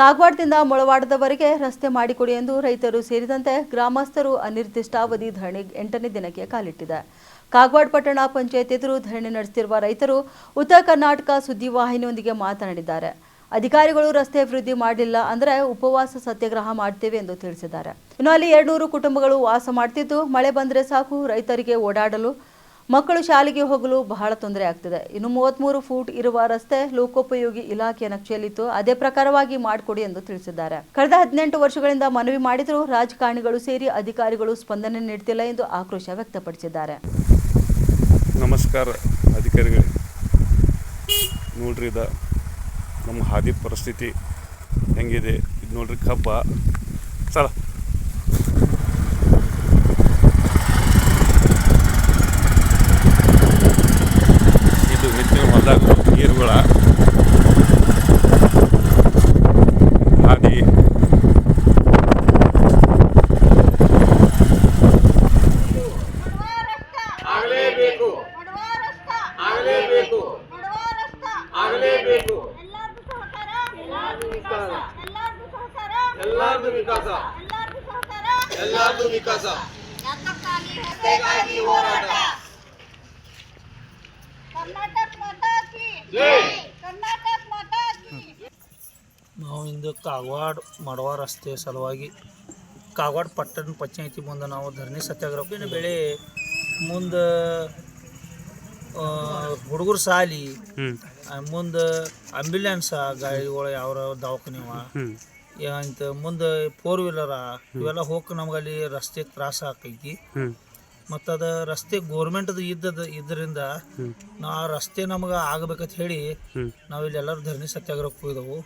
ಕಾಗವಾಡದಿಂದ ಮೊಳವಾಡದವರೆಗೆ ರಸ್ತೆ ಮಾಡಿಕೊಡಿ ಎಂದು ರೈತರು ಸೇರಿದಂತೆ ಗ್ರಾಮಸ್ಥರು ಅನಿರ್ದಿಷ್ಟಾವಧಿ ಧರಣಿ ಎಂಟನೇ ದಿನಕ್ಕೆ ಕಾಲಿಟ್ಟಿದೆ. ಕಾಗವಾಡ ಪಟ್ಟಣ ಪಂಚಾಯತ್ ಎದುರು ಧರಣಿ ನಡೆಸುತ್ತಿರುವ ರೈತರು ಉತ್ತರ ಕರ್ನಾಟಕ ಸುದ್ದಿವಾಹಿನಿಯೊಂದಿಗೆ ಮಾತನಾಡಿದ್ದಾರೆ. ಅಧಿಕಾರಿಗಳು ರಸ್ತೆ ಅಭಿವೃದ್ಧಿ ಮಾಡಲಿಲ್ಲ ಅಂದರೆ ಉಪವಾಸ ಸತ್ಯಾಗ್ರಹ ಮಾಡ್ತೇವೆ ಎಂದು ತಿಳಿಸಿದ್ದಾರೆ. ಇನ್ನು ಅಲ್ಲಿ ಎರಡ್ನೂರು ಕುಟುಂಬಗಳು ವಾಸ ಮಾಡ್ತಿದ್ದು, ಮಳೆ ಬಂದರೆ ಸಾಕು, ರೈತರಿಗೆ ಓಡಾಡಲು ಮಕ್ಕಳು ಶಾಲೆಗೆ ಹೋಗಲು ಬಹಳ ತೊಂದರೆ ಆಗ್ತಿದೆ. ಇನ್ನು ಮೂವತ್ತ್ಮೂರು ಫೂಟ್ ಇರುವ ರಸ್ತೆ ಲೋಕೋಪಯೋಗಿ ಇಲಾಖೆಯ ನಕ್ಷೆಯಲ್ಲಿತ್ತು. ಅದೇ ಪ್ರಕಾರವಾಗಿ ಮಾಡಿಕೊಡಿ ಎಂದು ತಿಳಿಸಿದ್ದಾರೆ. ಕಳೆದ ಹದಿನೆಂಟು ವರ್ಷಗಳಿಂದ ಮನವಿ ಮಾಡಿದರೂ ರಾಜಕಾರಣಿಗಳು ಸೇರಿ ಅಧಿಕಾರಿಗಳು ಸ್ಪಂದನೆ ನೀಡುತ್ತಿಲ್ಲ ಎಂದು ಆಕ್ರೋಶ ವ್ಯಕ್ತಪಡಿಸಿದ್ದಾರೆ. ನಮಸ್ಕಾರ ಅಧಿಕಾರಿಗಳೇ. ನೋಡ್ರಿ ಇದ ನಮ್ಮ ಹಾದಿ ಪರಿಸ್ಥಿತಿ ಹೆಂಗಿದೆ. ಇದು ನೋಡ್ರಿ ಕಬ್ಬ. ಚಲ ಇದು ನಿತ್ಯ ಹೊಲದಾಗ ನೀರುಗಳ ಹಾದಿ. ಆಗಲೇಬೇಕು. ಬಡವರಸ್ತ ಆಗಲೇಬೇಕು. ಬಡವರಸ್ತ ಆಗಲೇಬೇಕು. ಎಲ್ಲಾರ್ದು ವಿಕಾಸ. ಎಲ್ಲಾರ್ದು ವಿಕಾಸ. ಕರ್ನಾಟಕ ನಾವು ಇಂದು ಕಾಗವಾಡ ಮಡವ ರಸ್ತೆ ಸಲುವಾಗಿ ಕಾಗವಾಡ ಪಟ್ಟಣ ಪಂಚಾಯತಿ ಮುಂದೆ ನಾವು ಧರಣಿ ಸತ್ಯಾಗ್ರಹ ಬೆಳೆ ಮುಂದೆ ಹುಡುಗರು ಸಾಲಿ ಮುಂದೆ ಆಂಬ್ಯುಲೆನ್ಸ ಗಾಡಿಗಳು ಯಾವ ದವಾಖಾನಿವ ಅಂತ ಮುಂದೆ ಫೋರ್ ವೀಲರ ಇವೆಲ್ಲ ಹೋಗಿ ನಮ್ಗೆ ಅಲ್ಲಿ ರಸ್ತೆ ತ್ರಾಸ ಆಕೈತಿ. ಮತ್ತು ಅದು ರಸ್ತೆ ಗೋರ್ಮೆಂಟ್ದು ಇದ್ದದ ಇದರಿಂದ ನಾ ಆ ರಸ್ತೆ ನಮ್ಗೆ ಆಗ್ಬೇಕಂತ ಹೇಳಿ ನಾವು ಇಲ್ಲಿ ಎಲ್ಲರೂ ಧರಣಿ ಸತ್ಯಾಗ್ರಹಕ್ಕೆ ಹೋಗಿದೆವು.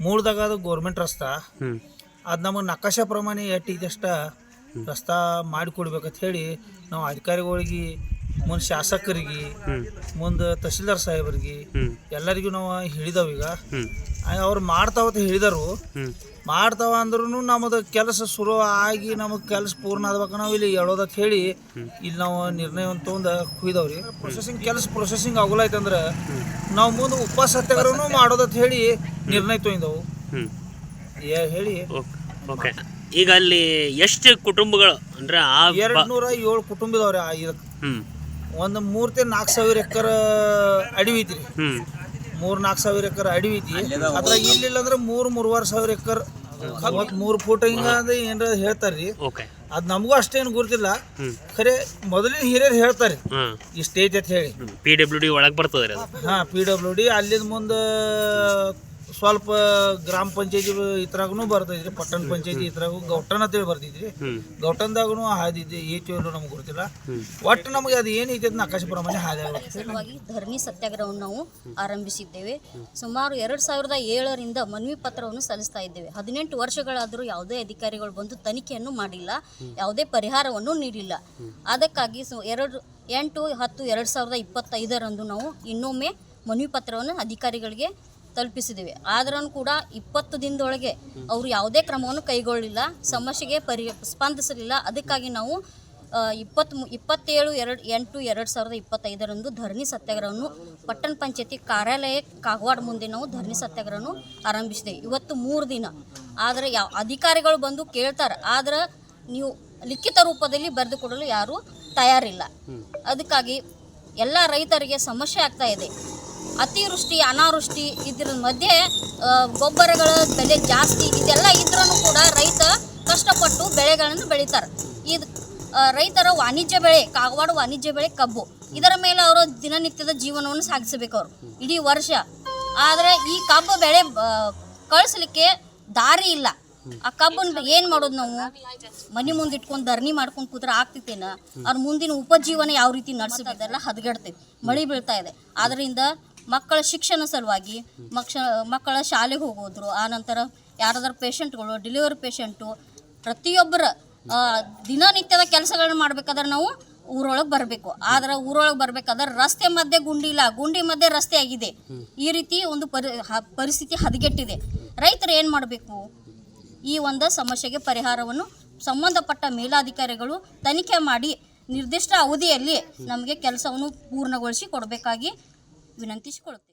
ಮೂಡ್ದಾಗ ಅದು ಗೋರ್ಮೆಂಟ್ ರಸ್ತೆ. ಅದು ನಮಗೆ ನಕಾಶೆ ಪ್ರಮಾಣ ಎಟ್ಟಿದಷ್ಟ ರಸ್ತಾ ಮಾಡಿಕೊಡ್ಬೇಕಂತ ಹೇಳಿ ನಾವು ಅಧಿಕಾರಿಗಳಿಗೆ ಮುಂದೆ ಶಾಸಕರಿಗೆ ಮುಂದೆ ತಹಸೀಲ್ದಾರ್ ಸಾಹೇಬರಿಗೆ ಎಲ್ಲರಿಗೂ ನಾವು ಹೇಳಿದವು ಈಗ. ಅವ್ರು ಮಾಡ್ತಾವ ಅಂತ ಹೇಳಿದರು. ಮಾಡ್ತಾವ ಅಂದ್ರೂ ನಮ್ಮದು ಕೆಲಸ ಶುರು ಆಗಿ ನಮಗೆ ಕೆಲಸ ಪೂರ್ಣ ಆದ್ಬೇಕು ನಾವು ಇಲ್ಲಿ ಹೇಳೋದಕ್ಕೆ ಹೇಳಿ ಇಲ್ಲಿ ನಾವು ನಿರ್ಣಯವನ್ನು ತೊಗೊಂಡು ಕುಯ್ದವ್ರಿ. ಪ್ರೊಸೆಸಿಂಗ್ ಕೆಲಸ ಪ್ರೊಸೆಸಿಂಗ್ ಆಗುಲಾಯ್ತಂದ್ರ ನಾವು ಮುಂದೆ ಉಪವಾಸ ಸತ್ಯಾಗ್ರಹನೂ ಮಾಡೋದಕ್ಕೆ ಹೇಳಿ ನಿರ್ಣಯ ತೊಗೊಂಡವು. ಏ- ಹೇಳಿ. ಓಕೆ ಈಗ ಅಲ್ಲಿ ಎಷ್ಟು ಕುಟುಂಬಗಳು? ಅಂದ್ರೆ ಎರಡ್ ನೂರ ಏಳು ಕುಟುಂಬ ಇದಾವ್ರಿ ಆ ಇದಕ್ಕೆ ಒಂದು ಮೂರ್ತಿ ನಾಲ್ಕು ಸಾವಿರ ಎಕರೆ ಅಡವಿ ಐತ್ರಿ. ಹ್ಮ್. ಮೂರ್ ನಾಲ್ಕು ಸಾವಿರ ಎಕರೆ ಅಡವಿ ಐತಿ ಅದ್ರಾಗ ಇಲ್ಲಿಲ್ಲ ಅಂದ್ರೆ ಮೂರ್ ಮೂರುವರೆ ಸಾವಿರ ಎಕರ್ ಮೂರು ಫೂಟ್ ಹಿಂಗ ಅಂದ್ರೆ ಏನಾರ ಹೇಳ್ತಾರ್ರಿ. ಓಕೆ. ಅದ್ ನಮಗೂ ಅಷ್ಟೇನು ಗುರುತಿಲ್ಲ ಖರೆ ಮೊದಲಿನ ಹಿರಿಯರು ಹೇಳ್ತಾರೆ ಇಷ್ಟೇ ಇಷ್ಟ ಐತಿ ಅಂತ ಹೇಳಿ. ಪಿ ಡಬ್ಲ್ಯೂ ಡಿ ಒಳಗೆ ಬರ್ತದೆ ಹಾ ಪಿ ಡಬ್ಲ್ಯೂ ಡಿ ಅಲ್ಲಿಂದ ಮುಂದೆ ಸ್ವಲ್ಪ ಗ್ರಾಮ ಪಂಚಾಯತಿ ಇದ್ರಾಗೂ ಬರ್ತೈತ್ರಿ ಪಟ್ಟಣ ಪಂಚಾಯತಿ ಇದ್ರಾಗೂ ಗೌಟನ್ ಅಂತೇಳಿ ಬರ್ತೈತ್ರಿ. ಗೌಟನ್ದಾಗೂ ಹಾದಿದ್ದೆ ಏಚು ಎಲ್ಲೋ ನಮ್ಗೆ ಗೊತ್ತಿಲ್ಲ. ಒಟ್ಟು ನಮಗೆ ಅದು ಏನೈತೆ ಅದನ್ನ ಆಕಾಶ ಪ್ರಮಾಣ ಹಾದಿ ಸಲುವಾಗಿ ಧರಣಿ ಸತ್ಯಾಗ್ರಹವನ್ನು ನಾವು ಆರಂಭಿಸಿದ್ದೇವೆ. ಸುಮಾರು ಎರಡು ಸಾವಿರದ ಏಳರಿಂದ ಮನವಿ ಪತ್ರವನ್ನು ಸಲ್ಲಿಸ್ತಾ ಇದ್ದೇವೆ. ಹದಿನೆಂಟು ವರ್ಷಗಳಾದರೂ ಯಾವುದೇ ಅಧಿಕಾರಿಗಳು ಬಂದು ತನಿಖೆಯನ್ನು ಮಾಡಿಲ್ಲ ಯಾವುದೇ ಪರಿಹಾರವನ್ನು ನೀಡಿಲ್ಲ. ಅದಕ್ಕಾಗಿ ಸು ಎರಡು ಎಂಟು ಹತ್ತು ಎರಡು ಸಾವಿರದ ಇಪ್ಪತ್ತೈದರಂದು ನಾವು ಇನ್ನೊಮ್ಮೆ ಮನವಿ ಪತ್ರವನ್ನು ಅಧಿಕಾರಿಗಳಿಗೆ ತಲುಪಿಸಿದ್ದೇವೆ ಆದ್ರೂ ಕೂಡ ಇಪ್ಪತ್ತು ದಿನದೊಳಗೆ ಅವರು ಯಾವುದೇ ಕ್ರಮವನ್ನು ಕೈಗೊಳ್ಳಲಿಲ್ಲ ಸಮಸ್ಯೆಗೆ ಪರಿ ಸ್ಪಂದಿಸಲಿಲ್ಲ. ಅದಕ್ಕಾಗಿ ನಾವು ಇಪ್ಪತ್ತ್ ಇಪ್ಪತ್ತೇಳು ಎರಡು ಎಂಟು ಎರಡು ಸಾವಿರದ ಇಪ್ಪತ್ತೈದರಂದು ಧರಣಿ ಸತ್ಯಾಗ್ರಹವನ್ನು ಪಟ್ಟಣ ಪಂಚಾಯತಿ ಕಾರ್ಯಾಲಯ ಕಾಗವಾಡ ಮುಂದೆ ನಾವು ಧರಣಿ ಸತ್ಯಾಗ್ರಹವನ್ನು ಆರಂಭಿಸಿದೆ. ಇವತ್ತು ಮೂರು ದಿನ. ಆದರೆ ಯಾವ ಅಧಿಕಾರಿಗಳು ಬಂದು ಕೇಳ್ತಾರೆ. ಆದ್ರೆ ನೀವು ಲಿಖಿತ ರೂಪದಲ್ಲಿ ಬರೆದು ಕೊಡಲು ಯಾರೂ ತಯಾರಿಲ್ಲ. ಅದಕ್ಕಾಗಿ ಎಲ್ಲ ರೈತರಿಗೆ ಸಮಸ್ಯೆ ಆಗ್ತಾ ಇದೆ. ಅತಿವೃಷ್ಟಿ, ಅನಾವೃಷ್ಟಿ ಇದ್ರ ಮಧ್ಯೆ ಗೊಬ್ಬರಗಳ ಬೆಲೆ ಜಾಸ್ತಿ ಇದೆಲ್ಲ ಇದ್ರೂ ಕೂಡ ರೈತ ಕಷ್ಟಪಟ್ಟು ಬೆಳೆಗಳನ್ನು ಬೆಳೀತಾರೆ. ಇದು ರೈತರ ವಾಣಿಜ್ಯ ಬೆಳೆ, ಕಾಗವಾಡ ವಾಣಿಜ್ಯ ಬೆಳೆ ಕಬ್ಬು. ಇದರ ಮೇಲೆ ಅವರು ದಿನನಿತ್ಯದ ಜೀವನವನ್ನು ಸಾಗಿಸಬೇಕು ಅವರು. ಇಡೀ ವರ್ಷ. ಆದರೆ ಈ ಕಬ್ಬು ಬೆಳೆ ಕಳಿಸ್ಲಿಕ್ಕೆ ದಾರಿ ಇಲ್ಲ. ಆ ಕಬ್ಬನ್ ಏನು ಮಾಡೋದು ನಾವು? ಮನೆ ಮುಂದೆ ಇಟ್ಕೊಂಡು ಧರಣಿ ಮಾಡ್ಕೊಂಡು ಕೂತ್ರೆ ಆಗ್ತಿತ್ತೇನ? ಅವ್ರ ಮುಂದಿನ ಉಪಜೀವನ ಯಾವ ರೀತಿ ನಡೆಸಬೇಕಲ್ಲ ಹದಗೆಡ್ತೈತಿ. ಮಳೆ ಬೀಳ್ತಾ ಇದೆ. ಆದ್ದರಿಂದ ಮಕ್ಕಳ ಶಿಕ್ಷಣ ಸಲುವಾಗಿ ಮಕ್ಷ, ಮಕ್ಕಳ ಶಾಲೆಗೆ ಹೋಗೋದ್ರು. ಆನಂತರ ಯಾರಾದ್ರೂ ಪೇಷಂಟ್ಗಳು, ಡೆಲಿವರಿ ಪೇಷಂಟು, ಪ್ರತಿಯೊಬ್ಬರ ದಿನನಿತ್ಯದ ಕೆಲಸಗಳನ್ನ ಮಾಡ್ಬೇಕಾದ್ರೆ ನಾವು ಊರೊಳಗೆ ಬರಬೇಕು. ಆದ್ರೆ ಊರೊಳಗೆ ಬರ್ಬೇಕಾದ್ರೆ ರಸ್ತೆ ಮಧ್ಯೆ ಗುಂಡಿ ಇಲ್ಲ. ಗುಂಡಿ ಮಧ್ಯೆ ರಸ್ತೆ ಆಗಿದೆ. ಈ ರೀತಿ ಒಂದು ಪರಿ ಪರಿಸ್ಥಿತಿ ಹದಗೆಟ್ಟಿದೆ. ರೈತರು ಏನು ಮಾಡಬೇಕು? ಈ ಒಂದು ಸಮಸ್ಯೆಗೆ ಪರಿಹಾರವನ್ನು ಸಂಬಂಧಪಟ್ಟ ಮೇಲಾಧಿಕಾರಿಗಳು ತನಿಖೆ ಮಾಡಿ ನಿರ್ದಿಷ್ಟ ಅವಧಿಯಲ್ಲಿ ನಮಗೆ ಕೆಲಸವನ್ನು ಪೂರ್ಣಗೊಳಿಸಿ ಕೊಡಬೇಕಾಗಿ विनंती करते